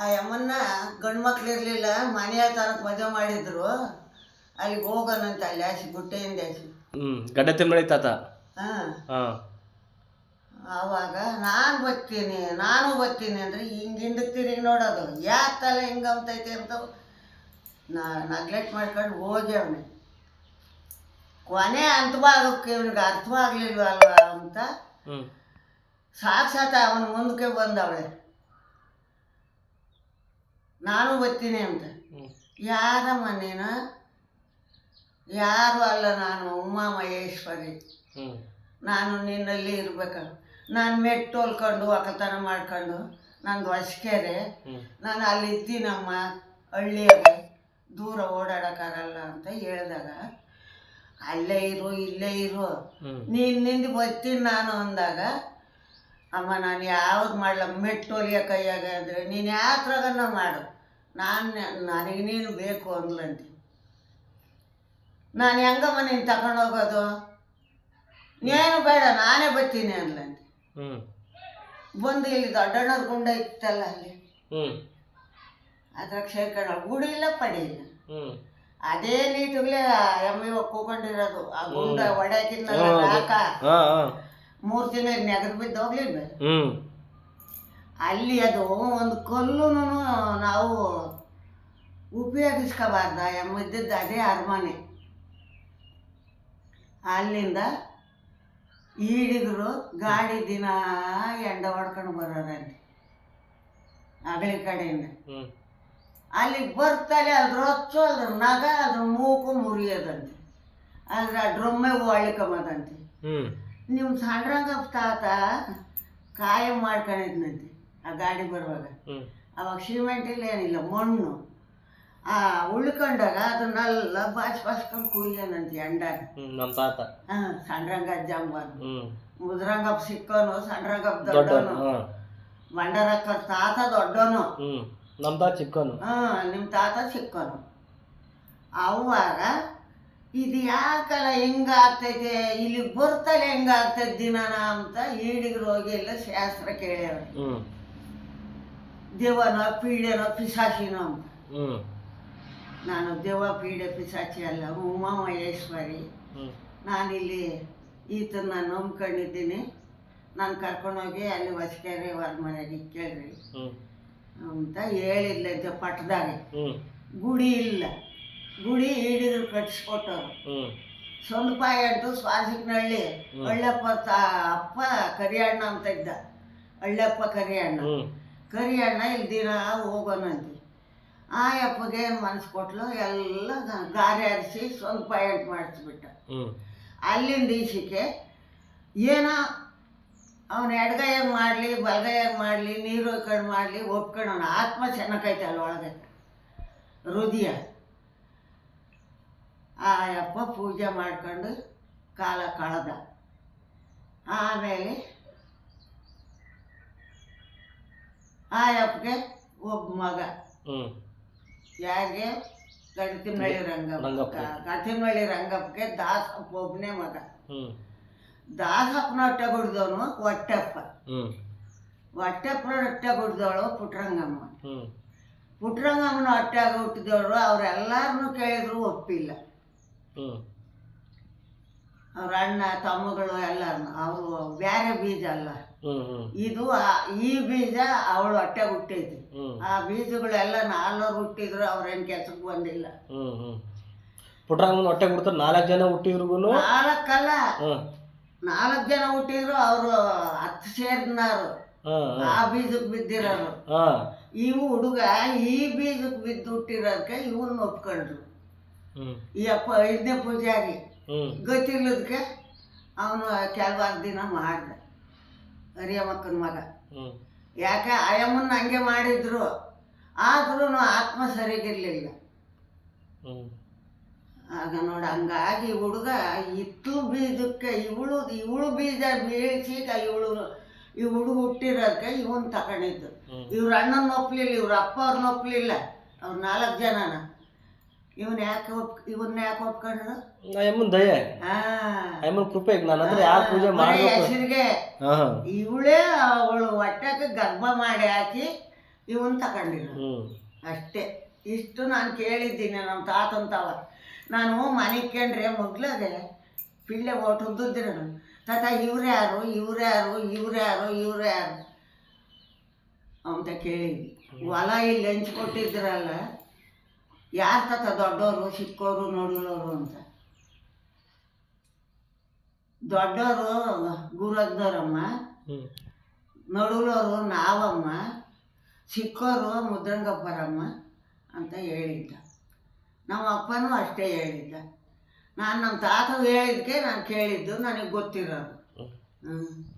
ಆ ಯಮ್ಮನ್ನ ಗಂಡು ಮಕ್ಳು ಇರಲಿಲ್ಲ ಮನೆಯ ತನಕ ಮಜಾ ಮಾಡಿದ್ರು. ಅಲ್ಲಿಗೆ ಹೋಗೋಣಂತ ಅಲ್ಲಿ ಆಸಿ ಗುಟ್ಟೆಯಿಂದ ಆಸಿ ಹ್ಞೂ ಗಡ್ಡೆ ತಾತ? ಹಾಂ. ಹಾಂ. ಆವಾಗ ನಾನು ಬರ್ತೀನಿ ನಾನು ಬರ್ತೀನಿ ಅಂದರೆ ಹಿಂಗೆ ಹಿಂದಕ್ಕೆ ತಿರುಗಿ ನೋಡೋದು. ಯಾಕೆ ತಲೆ ಹಿಂಗೆ ಅಂತೈತೆ ಅಂತ ನಾ ನಗ್ಲೆಕ್ಟ್ ಮಾಡ್ಕೊಂಡು ಹೋಗಿ ಅವನೇ. ಕೊನೆ ಅಂತವಾಗಕ್ಕೆ ಇವನಿಗೆ ಅರ್ಥವಾಗ್ಲಿಲ್ವಲ್ವ ಅಂತ. ಸಾಕ್ಷಾತ್ ಅವನ ಮುಂದಕ್ಕೆ ಬಂದವಳೆ. ನಾನು ಬರ್ತೀನಿ ಅಂತ. ಯಾರ ಮನೇನ? ನೀನು ಯಾರು ಅಲ್ಲ ನಾನು ಉಮಾ ಮಹೇಶ್ವರಿ. ನಾನು ನಿನ್ನಲ್ಲಿ ಇರ್ಬೇಕು. ನಾನು ಮೆಟ್ಟು ಹೊಲ್ಕೊಂಡು ಒಕ್ಕಲ್ತನ ಮಾಡ್ಕೊಂಡು ನಂದು ಹೊಸ್ಕೆರೆ. ನಾನು ಅಲ್ಲಿ ಇದ್ದೀನಮ್ಮ ಹಳ್ಳಿಯಲ್ಲಿ. ದೂರ ಓಡಾಡೋಕ್ಕಾಗಲ್ಲ ಅಂತ ಹೇಳಿದಾಗ ಅಲ್ಲೇ ಇರು ಇಲ್ಲೇ ಇರು. ನಿನ್ನಿಂದ ನೀನು ನಿಂದು ಬರ್ತೀನಿ ನಾನು ಅಂದಾಗ ಅಮ್ಮ ನಾನು ಯಾವ್ದು ಮಾಡಲ? ಮೆಟ್ಟೋಲಿಯ ಕೈಯಾಗ ಅಂದರೆ ನೀನು ಯಾತ್ರಗನ್ನ ಮಾಡು. ನಾನು ನನಗೆ ನೀನು ಬೇಕು ಅಂದ್ಲಂತೆ. ನಾನು ಹೆಂಗಮ್ಮ ನೀನು ತಗೊಂಡೋಗೋದು ನೀನು ಬೇಡ ನಾನೇ ಬರ್ತೀನಿ ಅಂದ್ಲಂತೆ. ಬಂದು ಇಲ್ಲಿ ದೊಡ್ಡಣ್ಣವ್ರ ಗುಂಡ ಇತ್ತಲ್ಲ ಅಲ್ಲಿ? ಅದ್ರಾಗ ಶೇಖರಣ ಗುಡಿ ಇಲ್ಲ ಪಡಿ ಇಲ್ಲ. ಅದೇ ನೀಟುಗಳೇ ಎಮ್ಮೆ ಕೂಕೊಂಡಿರೋದು. ಆ ಗುಂಡ ಹಾಂ ಹಾಂ. ಮೂರು ದಿನ ನೆಗದು ಬಿದ್ದು ಹೋಗ್ಲಿಲ್ಲ ಹ್ಞೂ ಅಲ್ಲಿ ಅದು ಒಂದು ಕಲ್ಲು ನಾವು ಉಪಯೋಗಿಸ್ಕೋಬಾರ್ದ ಎಮ್ಮಿದ್ದದ್ದು ಅದೇ ಅರಮನೆ. ಅಲ್ಲಿಂದ ಈಡಿಗರು ಗಾಡಿ ದಿನ ಎಂಡ ಹೊಡ್ಕೊಂಡು ಬರೋರಲ್ಲಿ ಅಗಲಿ ಕಡೆಯಿಂದ. ಅಲ್ಲಿಗೆ ಬರ್ತಾರೆ ಅದ್ರ ಹೊಚ್ಚು ಅದ್ರ ನಗ ಅದ್ರ ಮೂಗು ಮುರಿಯೋದಂತೆ. ಅದ್ರ ಡ್ರೊಮ್ಮೆ ಒಳ್ಕೊಂಬದಂತೆ ಹ್ಞೂ ನಿಮ್ಮ ಸಣ್ಣ ತಾತ ಕಾಯಂ ಮಾಡ್ಕೊಂಡಿದ್ನಂತೆ ಆ ಗಾಡಿ ಬರುವಾಗ. ಅವಾಗ ಸಿಮೆಂಟ್ ಇಲ್ಲ ಏನಿಲ್ಲ ಮಣ್ಣು. ಆ ಉಳ್ಕೊಂಡಾಗ ಅದನ್ನೆಲ್ಲ ಬಾಚ್ ಬಾಚ್ಕೊಂಡು ಕುಯ್ಯನಂತೆ ಎಂಡಾಗ ನಮ್ಮ ತಾತ. ಹಾಂ ಸಣ್ಣರಂಗ ಜಂಬ ಹ್ಞೂ ಮುದ್ರಂಗಪ್ಪ ಸಿಕ್ಕೋನು ಸಣ್ರಂಗಪ್ಪ ದೊಡ್ಡೋನು. ಬಂಡರಕ್ಕರ ತಾತ ದೊಡ್ಡವನು ಹ್ಞೂ ನಮ್ಮ ತಾತ ಚಿಕ್ಕವನು ಹಾಂ ನಿಮ್ಮ ತಾತ ಸಿಕ್ಕೋನು ಅವಾಗ ಇದು ಯಾಕಲ್ಲ ಹೆಂಗಾಗ್ತೈತೆ? ಇಲ್ಲಿ ಬರ್ತಲ್ಲ ಹೆಂಗಾಗ್ತೈತೆ ದಿನಾನ ಅಂತ ಈಡಿಗೆ ರೋಗಿ ಎಲ್ಲ ಶಾಸ್ತ್ರ ಕೇಳ್ಯಾರ. ದೇವನ ಪೀಡೆನ ಪಿಸಾಚಿನೋ ಅಂತ. ನಾನು ದೇವ ಪೀಡೆ ಪಿಸಾಚಿ ಅಲ್ಲ ಉಮಾ ಮಹೇಶ್ವರಿ ನಾನಿಲ್ಲಿ ಈತನ ನಂಬ್ಕೊಂಡಿದ್ದೀನಿ. ನಾನು ಕರ್ಕೊಂಡೋಗಿ ಅಲ್ಲಿ ವಸ್ಕೇರಿ ಹೊರ ಮನೆಗೆ ಕೇಳ್ರಿ ಅಂತ ಹೇಳಿದ್ಲಂತೆ ಪಟ್ಟದಾಗ ಗುಡಿ ಇಲ್ಲ. ಗುಡಿ ಈಡಿದ್ರು ಕಟ್ಟಿಸ್ಕೊಟ್ಟವ್ರು. ಸೊಂದಪಾಯಿ ಅಂಟು ಸ್ವಾಸಿಕ್ನಹಳ್ಳಿ ತಾ ಅಪ್ಪ ಕರಿಯಣ್ಣ ಅಂತ ಇದ್ದ. ಹಳ್ಳಪ್ಪ ಕರಿಯಣ್ಣ. ಕರಿಯಣ್ಣ ಇಲ್ಲಿ ದಿನ ಹೋಗೋಣಂತೆ ಆ ಅಪ್ಪಗೆ ಮನಸ್ಸು ಕೊಟ್ಲು ಎಲ್ಲ ಗಾರೆ ಹರಿಸಿ ಸ್ವಂತ ಪಾಯಿಂಟ್ ಮಾಡಿಸ್ಬಿಟ್ಟ. ಅಲ್ಲಿಂದ ಈಶಿಕೆ ಏನೋ ಅವನ ಎಡಗೈಯಾಗ ಮಾಡಲಿ ಬಲಗೈಯಾಗ ಮಾಡಲಿ ನೀರು ಕಣ್ಣು ಮಾಡಲಿ ಒಪ್ಕೊಳ್ಳೋಣ ಆತ್ಮ ಚೆನ್ನಾಗೈತೆ ಅಲ್ಲಿ ಒಳಗೆ. ಹೃದಯ ಆ ಅಪ್ಪ ಪೂಜೆ ಮಾಡ್ಕೊಂಡು ಕಾಲ ಕಳೆದ. ಆಮೇಲೆ ಆ ಅಪ್ಪಗೆ ಒಬ್ಬ ಮಗ. ಯಾರಿಗೆ? ಗಣತಿನಹಳ್ಳಿ ರಂಗಪ್ಪ. ಗಣತಿನಹಳ್ಳಿ ರಂಗಪ್ಪಗೆ ದಾಸಪ್ಪ ಒಬ್ಬನೇ ಮಗ. ದಾಸಪ್ಪನ ಹೊಟ್ಟೆ ಗುಡ್ದವನು ಹೊಟ್ಟೆಪ್ಪ. ಹೊಟ್ಟೆಪ್ಪನ ಹೊಟ್ಟೆ ಗುಡ್ದವಳು ಪುಟ್ರಂಗಮ್ಮ. ಪುಟ್ರಂಗಮ್ಮನ ಹೊಟ್ಟೆಗ ಹುಟ್ಟಿದವರು ಅವರೆಲ್ಲರನ್ನೂ ಕೇಳಿದ್ರು ಒಪ್ಪಿಲ್ಲ. ಅವ್ರ ಅಣ್ಣ ತಮ್ಮಗಳು ಎಲ್ಲ ಅವರು ಬೇರೆ ಬೀಜ ಅಲ್ಲ. ಇದು ಈ ಬೀಜ ಅವಳು ಹೊಟ್ಟೆ ಹುಟ್ಟೈತಿ ಹ್ಞೂ ಆ ಬೀಜಗಳೆಲ್ಲ ನಾಲ್ವರು ಹುಟ್ಟಿದ್ರು ಅವ್ರೇನ್ ಕೆಲ್ಸಕ್ಕೆ ಬಂದಿಲ್ಲ. ಪುಟ್ರಂಗ್ ಹೊಟ್ಟೆ ಕೊಡ್ತಾರೆ ನಾಲ್ಕು ಜನ ಹುಟ್ಟಿದ್ರು ನಾಲ್ಕಲ್ಲ? ನಾಲ್ಕು ಜನ ಹುಟ್ಟಿದ್ರು ಅವರು ಹತ್ತು ಸೇರಿನಾರು. ಆ ಬೀಜಕ್ಕೆ ಬಿದ್ದಿರೋರು. ಇವು ಹುಡುಗ ಈ ಬೀಜಕ್ಕೆ ಬಿದ್ದು ಹುಟ್ಟಿರೋದಕ್ಕೆ ಇವನ್ನ ಒಪ್ಕೊಂಡ್ರು. ಈ ಅಪ್ಪ ಐದನೇ ಪೂಜಾರಿ. ಗೊತ್ತಿರ್ಲದಕ್ಕೆ ಅವನು ಕೆಲವಾರು ದಿನ ಮಾಡ್ದ ಅರಿಯಮ್ಮಕ್ಕನ ಮಗ. ಯಾಕೆ ಅಯ್ಯಮ್ಮನ ಹಂಗೆ ಮಾಡಿದ್ರು ಆದ್ರೂ ಆತ್ಮ ಸರಿಗಿರ್ಲಿಲ್ಲ. ಆಗ ನೋಡ ಹಂಗಾಗಿ ಹುಡುಗ ಇತ್ತು ಬೀಜಕ್ಕೆ ಇವಳು ಇವಳು ಬೀಜ ಬೀಳಿಸಿ ಇವಳು ಈ ಹುಡುಗ ಹುಟ್ಟಿರೋದಕ್ಕೆ ಇವನ್ ತಗೊಂಡಿದ್ದು. ಇವ್ರ ಅಣ್ಣನ ಒಪ್ಲಿಲ್ಲ ಇವ್ರ ಅಪ್ಪ ಅವ್ರನ್ನ ಒಪ್ಲಿಲ್ಲ ಅವ್ರ ನಾಲ್ಕು ಜನನ. ಇವನ್ ಯಾಕೆ ಒಪ್ ಇವನ್ನ ಯಾಕೆ ಒಪ್ಕೊಂಡ್ರು ನಾ ಎಮ್ಮನ್ ದಯೆ. ಆ ಎಮ್ಮನ್ ಕೃಪೆ ನಾನು ಅಂದ್ರೆ ಯಾರು ಪೂಜೆ ಮಾಡಬೇಕು? ಹೆಸರಿಗೆ ಇವಳೇ ಅವಳು ಹೊಟ್ಟೆಗೆ ಗರ್ಭ ಮಾಡಿ ಹಾಕಿ ಇವನ್ ತಕೊಂಡಿಲ್ಲ ಹ್ಞೂ ಅಷ್ಟೇ. ಇಷ್ಟು ನಾನು ಕೇಳಿದ್ದೀನಿ ನಮ್ಮ ತಾತಂತವ. ನಾನು ಮನೆ ಕೇಂದ್ರೆ ಮಗ್ಳದೆ ಪಿಳ್ಳೆ ಓಟುದ್ದಿರ ತಾತ ಇವ್ರು ಯಾರು? ಇವ್ರು ಯಾರು? ಇವ್ರು ಯಾರು? ಇವ್ರು ಯಾರು? ಅಂತ ಕೇಳಿದ್ವಿ. ಹೊಲ ಇಲ್ಲಿ ಹಂಚ್ಕೊಟ್ಟಿದ್ರಲ್ಲ ಯಾರು ತಾತ ದೊಡ್ಡವರು ಚಿಕ್ಕವರು ನೋಡಿರೋರು ಅಂತ. ದೊಡ್ಡವರು ಗುರದ್ದವರಮ್ಮ ನಡುಲೋರು ನಾವಮ್ಮ ಸಿಕ್ಕೋರು ಮುದ್ರಂಗಪ್ಪರಮ್ಮ ಅಂತ ಹೇಳಿದ್ದ. ನಮ್ಮ ಅಪ್ಪನೂ ಅಷ್ಟೇ ಹೇಳಿದ್ದ. ನಾನು ನಮ್ಮ ತಾತ ಹೇಳಿದ್ಕೆ ನಾನು ಕೇಳಿದ್ದು ನನಗೆ ಗೊತ್ತಿರೋದು. ಹ್ಞೂ